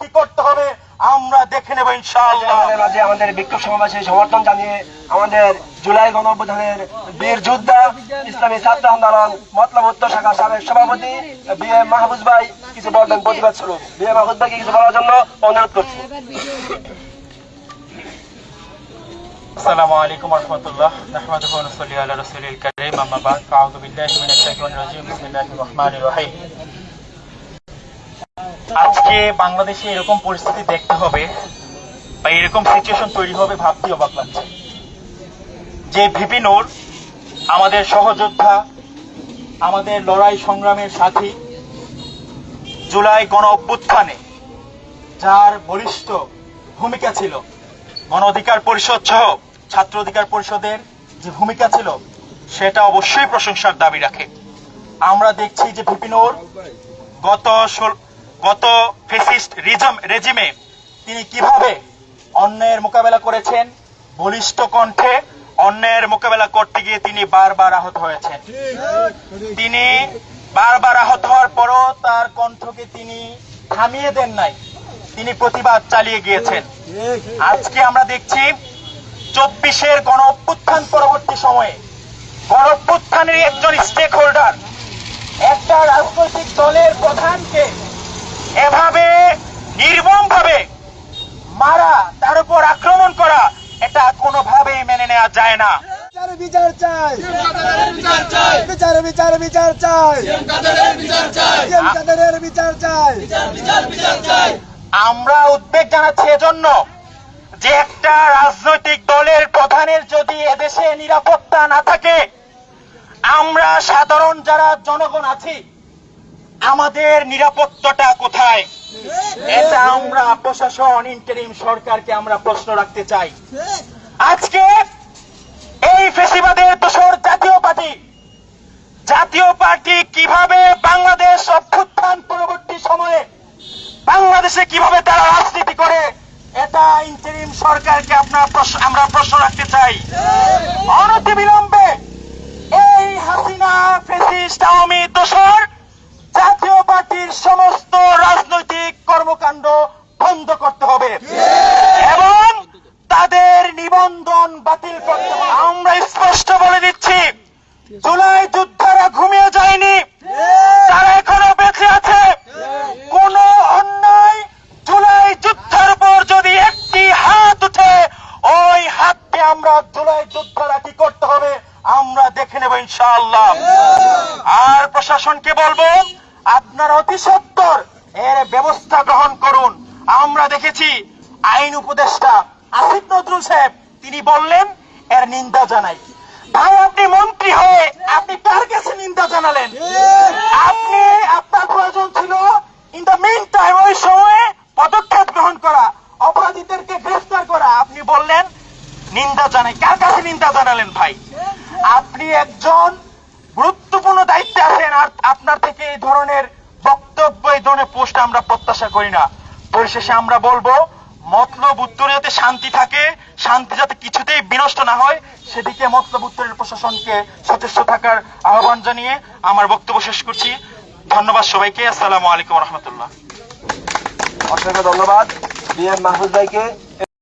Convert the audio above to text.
কি করতে হবে আমরা দেখে নেব ইনশাআল্লাহ। আমাদের মাঝে আমাদের বিক্ষোভ সমাবেশে সমর্থন জানিয়ে আমাদের জুলাই গণ বীর যোদ্ধা ইসলামী ছাত্র আন্দোলন মতলব উত্তর শাখা সাবেক সভাপতি বি এ মাহবুজ ভাই কিছু বলবেন প্রতিবাদ স্বরূপ। বি এ মাহবুজ ভাইকে কিছু বলার জন্য অনুরোধ করছি। আসসালামু আলাইকুম রহমতুল্লাহ। নাহমাদুহু ওয়া আলা রাসূলিল কারীম। আম্মা বাদ। ফাআউযু বিল্লাহি মিনাশ শাইতানির রাজিম। বিসমিল্লাহির রহমানির রহিম। আজকে বাংলাদেশে এরকম পরিস্থিতি দেখতে হবে বা এরকম সিচুয়েশন তৈরি হবে ভাবতে অবাক লাগছে। যে ভিপি নূর, আমাদের সহযোদ্ধা, আমাদের লড়াই সংগ্রামের সাথী, জুলাই গণ অভ্যুত্থানে যার বলিষ্ঠ ভূমিকা ছিল গণ অধিকার পরিষদ সহ ছাত্র অধিকার পরিষদের যে ভূমিকা ছিল, সেটা অবশ্যই প্রশংসার দাবি রাখে। আমরা দেখছি যে ভিপিনোর গত ষোল- গত ফেসিস্ট রিজম রেজিমে তিনি কীভাবে অন্যায়ের মোকাবেলা করেছেন? বলিষ্ঠ কণ্ঠে অন্যায়ের মোকাবেলা করতে গিয়ে তিনি বারবার আহত হয়েছেন। তিনি বারবার আহত হওয়ার পরও তার কণ্ঠকে তিনি থামিয়ে দেন নাই। তিনি প্রতিবাদ চালিয়ে গিয়েছেন। আজকে আমরা দেখছি চব্বিশের গণ অভ্যুত্থান পরবর্তী সময়ে গণ অভ্যুত্থানের একজন স্টেক হোল্ডার একটা রাজনৈতিক দলের প্রধানকে এভাবে নির্মম ভাবে মারা তার উপর আক্রমণ করা এটা কোনোভাবেই মেনে নেওয়া যায় না। বিচার বিচার চাই। বিচার বিচার বিচার চাই। বিচার চাই। আমরা উদ্বেগ জানাচ্ছি এজন্য যে একটা রাজনৈতিক দলের প্রধানের যদি এদেশে নিরাপত্তা না থাকে আমরা সাধারণ যারা জনগণ আছি আমাদের নিরাপত্তাটা কোথায়? এটা আমরা প্রশাসন ইন্টারিম সরকারকে আমরা প্রশ্ন রাখতে চাই। আজকে এই ফেসিবাদের দোসর জাতীয় পার্টি জাতীয় পার্টি কীভাবে বাংলাদেশ অভ্যুত্থান পরবর্তী সময়ে বাংলাদেশে কীভাবে তারা রাজনীতি করে, এটা ইন্টারিম সরকারকে আপনার আমরা প্রশ্ন রাখতে চাই। অনতি বিলম্বে এই হাসিনা ফেসিস্ট আওয়ামী পার্টির সমস্ত রাজনৈতিক কর্মকাণ্ড বন্ধ করতে হবে। এবং তাদের নিবন্ধন বাতিল করতে হবে। আমরা স্পষ্ট বলে দিচ্ছি, জুলাই যোদ্ধারা ঘুমিয়ে যায়নি। তারা এখনও বেঁচে আছে। কোন অন্যায় জুলাই যুদ্ধের উপর যদি একটি হাত উঠে, ওই হাতকে আমরা জুলাই যোদ্ধারা কি করতে হবে? আমরা দেখে নেব ইনশাআল্লাহ। আর প্রশাসনকে বলব আপনারা অতি সত্তর। এর ব্যবস্থা গ্রহণ করুন। আমরা দেখেছি আইন উপদেষ্টা আসিফ নজরুল সাহেব, তিনি বললেন, এর নিন্দা জানাই। ভাই, আপনি মন্ত্রী হয়ে আপনি কার কাছে নিন্দা জানালেন? আপনি আপনার প্রয়োজন ছিল ইন দ্য মেইন টাইম ওই সময়ে পদক্ষেপ গ্রহণ করা, অপরাধীদেরকে গ্রেফতার করা। আপনি বললেন, নিন্দা জানাই। কার কাছে নিন্দা জানালেন ভাই? আপনি একজন গুরুত্বপূর্ণ দায়িত্বে আপনার থেকে এই ধরনের বক্তব্য, এই ধরনের পোস্ট আমরা প্রত্যাশা করি না। পরিশেষে আমরা বলব, মতলব উত্তরে যাতে শান্তি থাকে, শান্তি যাতে কিছুতেই বিনষ্ট না হয়, সেদিকে মতলব উত্তরের প্রশাসনকে সচেষ্ট থাকার আহ্বান জানিয়ে আমার বক্তব্য শেষ করছি। ধন্যবাদ সবাইকে। আসসালামু আলাইকুম রহমতুল্লাহ। অসংখ্য ধন্যবাদ। বি এম মাহবুজ ভাইকে।